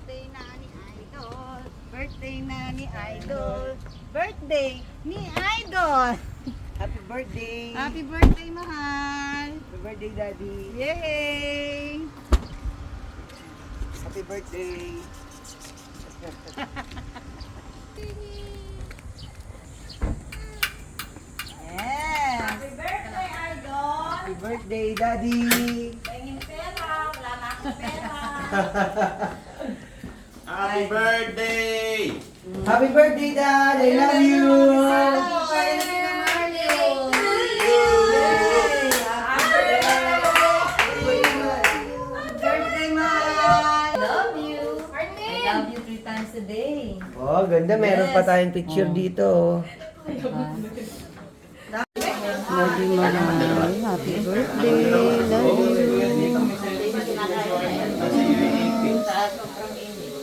Birthday na ni Idol. Birthday na ni Idol. Birthday ni Idol. Happy birthday! Happy birthday, mahal. Happy birthday, Daddy! Yay! Happy birthday! Yes. Happy birthday, Idol! Happy birthday, Daddy! Pahingin pera, wala na akong pera. Happy birthday! Happy birthday, Dad! I love you! Birthday, mahal. Love you. I love you three times a day. Oh, ganda. Meron pa tayong picture dito. Love you, mahal. Happy birthday. Love you.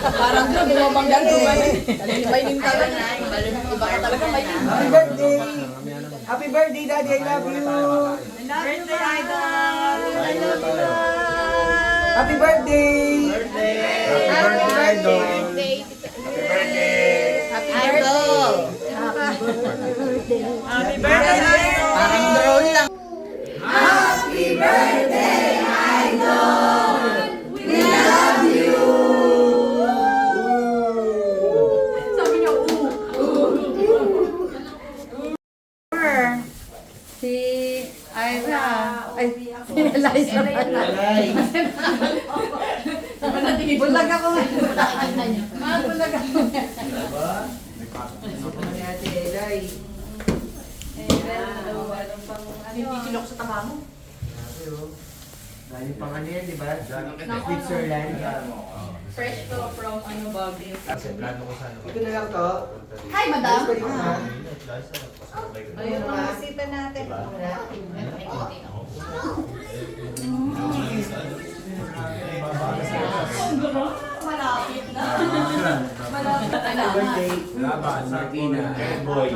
Parang drone, bumabanggang gumanon. May ning talaga. Iba ka talaga may. Happy birthday! Happy birthday, Daddy! I love you! Birthday, Idol. I love you. Happy birthday! Happy birthday, Idol! Happy Idol! Happy birthday, Idol. Parang Si Ira. Ay, si Eliza. bulag ako bulag ako. Kilok sa tama mo. Galing pang ano yan, di ba? Switzerland. Fresh to from ano Baguio. Ito na lang to. Hi, madam. Pwede ko na. Ayun ang bisita natin. Malapit na. Malapit na. Happy birthday. Laban, Martina, and boy.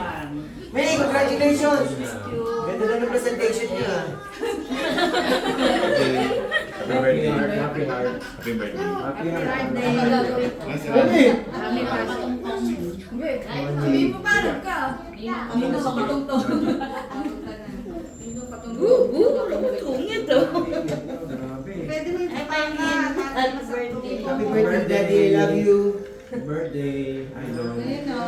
May, congratulations! Ganda na ng presentation. Happy birthday. Happy heart. Happy birthday. Happy Sabi mo parang ka. Ano na makatungtong? Tungit to. Pwede mo yung pangkat. Happy birthday. Happy birthday, Daddy. I love you. birthday, Idol. Ayun o.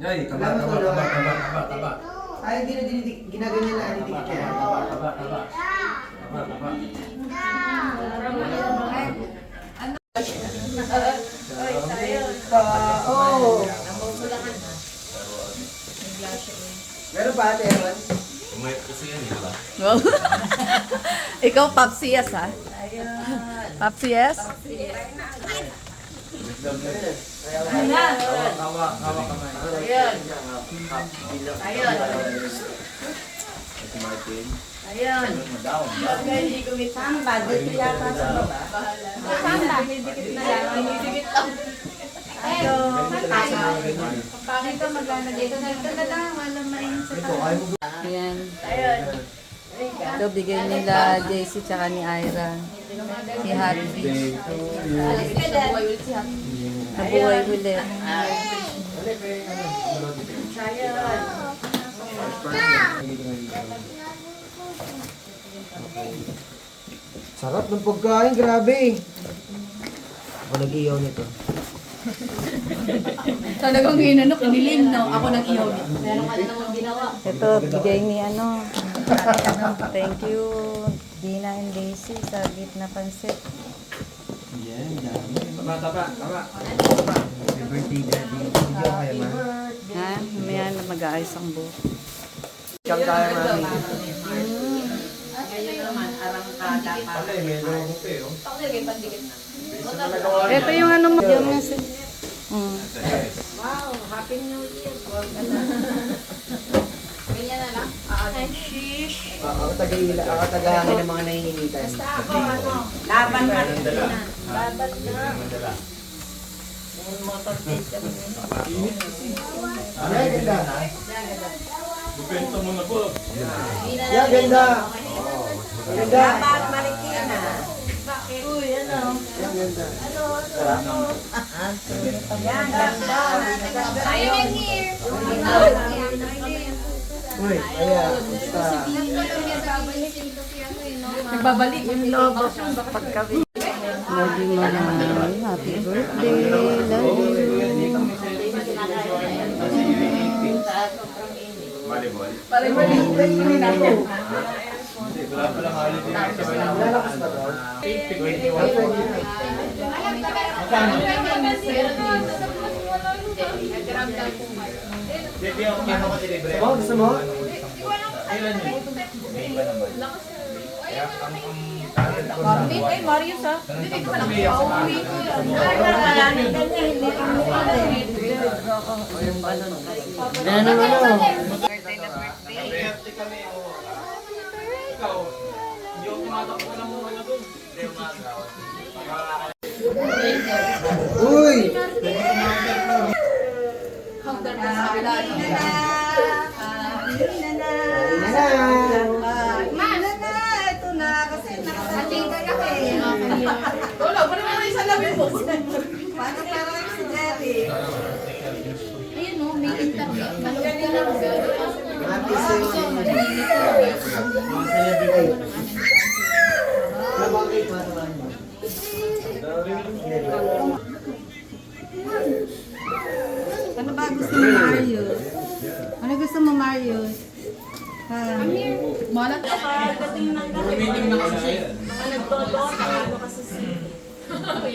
Yay, taba, taba, taba, taba, taba, taba. Ay, hindi na dinidik, ginaganyan na dinidik kaya. Taba, taba, taba. Taba, taba. Ano? Ay, tayo. Oo. Namumulakan. Meron pa, Teron? Umay kasi yan, eh, di ba? Ikaw, Papsiyas, ha? Ayun. Papsiyas? Papsiyas. Samba, dito yata sa baba. Samba, didikit na lang. Ayun. Bakit ka dito? Na sa taas. Ayan. Ito, bigay nila JC tsaka ni Ira. Si Happy. Nabuhay ulit. Sarap ng pagkain, grabe. Ako nag-iyaw nito. Talagang ginanok, nilim, no? Ako nang iyaw. Meron ka namang ginawa. Ito, bigay ni ano. Thank you, Dina and Daisy sa gitna pansit. Yan, dami. Taba, taba, taba. Happy birthday, Daddy. Hindi ako kaya, ma. Ha? Mamaya na mag-aayos ang buhok. Ikaw kaya, mami. Pala, eh, may laro ko eh, oh. Ito yung ano mo. Yung nasa... Mm. Ako taga-ila, ako taga-hangin ng mga nahihinitan. Laban ka. Yan, ganda. Bupento mo na po. Yan, ganda. Ganda. Laban Marikina. Yan, ganda. Yan, ganda. Uy, ayan. Basta. Nagbabalik yung lobo. Pagkabi. Love you, Mama. Happy birthday. Love you. Volleyball. Lalakas ba to? Mo, gusto mo? Ay, Marius, ha? Yan naman o. Uy! Na, ito na. Kasi nakasating ka kasi. Wala, pa naman yung salamin mo. Paano parang si Jerry? Ayun, no, may internet. Malawag ka lang. Happy Ay. Nabangkit mo sa bahay mo. Ano ba gusto mo, Marius? Ano gusto mo, Marius? Ha? Malat ka pa.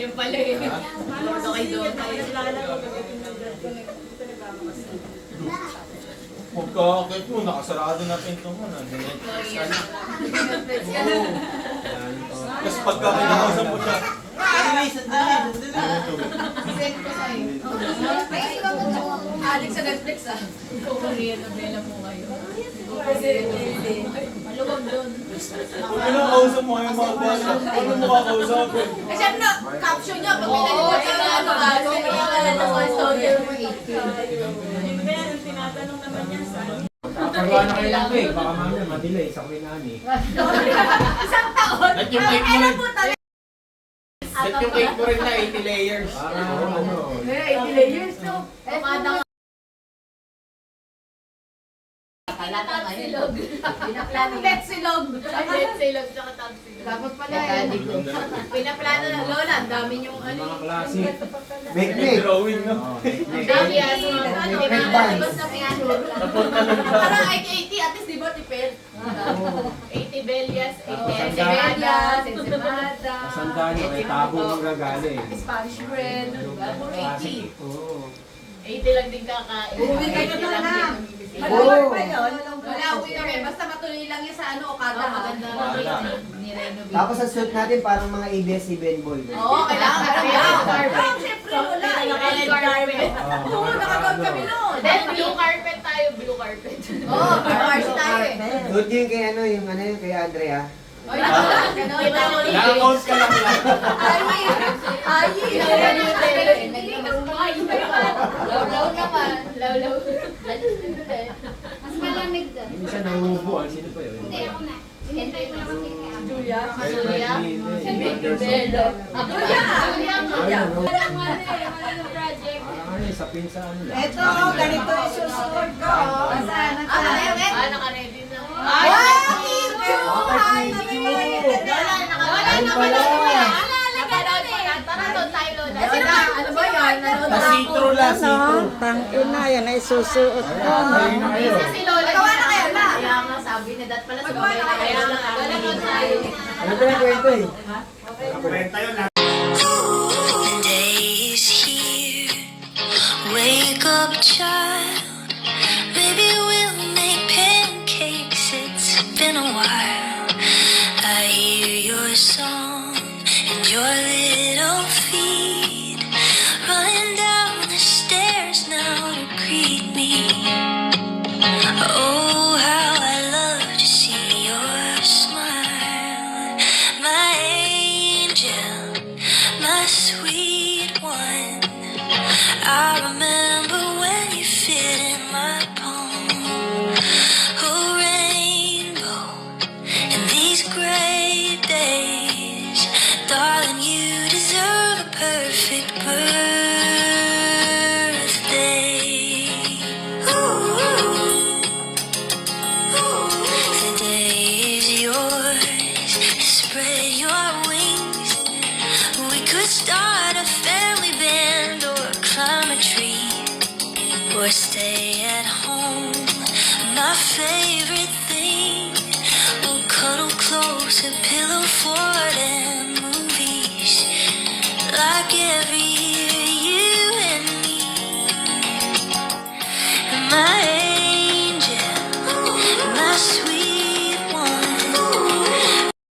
Yung pala eh. Lord kay Dota. Pagkakit mo, nakasarado na pinto mo na. Tapos pagka may nakausap mo siya, Alex sa Netflix ah. Korean novela mo kayo. Maluwag doon. Kung kinakausap mo yung mga bata, ano mo kakausapin? Eh, syempre, caption niya, pag pinalimutan ka na ano ka, so may mga mga story mo 8 Pagawa na kayo lang eh, baka mamaya madelay sa kami Isang taon! At yung cake mo rin, po talaga? at yung cake mo rin na 80 layers. Para ano, Eh, 80 layers no? Eh, kada Kalata silog. Pinaplano. Betsilog. Betsilog tsaka tagsilog. Dapat pala eh. Pinaplano na. Lola, ang dami yung ano. mga klase. Make-make. Drawing, no? Ang dami yan. Ano, pinalabas na picture. Parang 80, at least di ba tipid? 80 bellas, 80 enchiladas, enchilada. Sandaan yung may tabo ng gagaling. Spanish bread. Puro 80. Oo. 80 lang din kakain. Uwi kayo 80 na lang Oo. pa yun? Pauwi kami, basta matuloy lang yung sa ano, Okada. Maganda Okada. Ni-renovate. Tapos ang suit natin parang mga ABS-CBN boy. Oo, kailangan ka Carpet. lang. Carpet. Oo, syempre wala. Yung red carpet. Oo, nakagawin kami noon. Then, blue carpet tayo, blue carpet. Oo, barbars tayo eh. Good yung kay ano, yung ano yung kay Andrea. Ka noon. Na-account ka lang lang. Ay, ay. Law-law naman. Law-law. Mas malamig doon. Siya nangubo. ah. Sino pa yun? Hindi ako na. Hinintay ko lang kasi. Julia. Julia. Belo. Julia. Julia. No? Walang ano eh, project. Ano sa ano lang. Ito, ganito yung susunod ko. Basta, Ah, nasa. Ah, naka-ready na. Ay! Ay! Wala, naka- Ayun Wala. Napanood ko yan. Tara doon tayo, ano ba yun? Nanood Na ako. see-through lang, see-through. tangin na, yan ay susuot ko. Ayun na kayo. Si Lola. Magawa na kayo, la. Kaya nga sabi na dat pala sa Magawa na kayo. na kaya tayo. Ano ba yung kwento eh? Kwenta yun. days or stay at home. My favorite thing we'll cuddle close and pillow fort and movies like every year you and me. My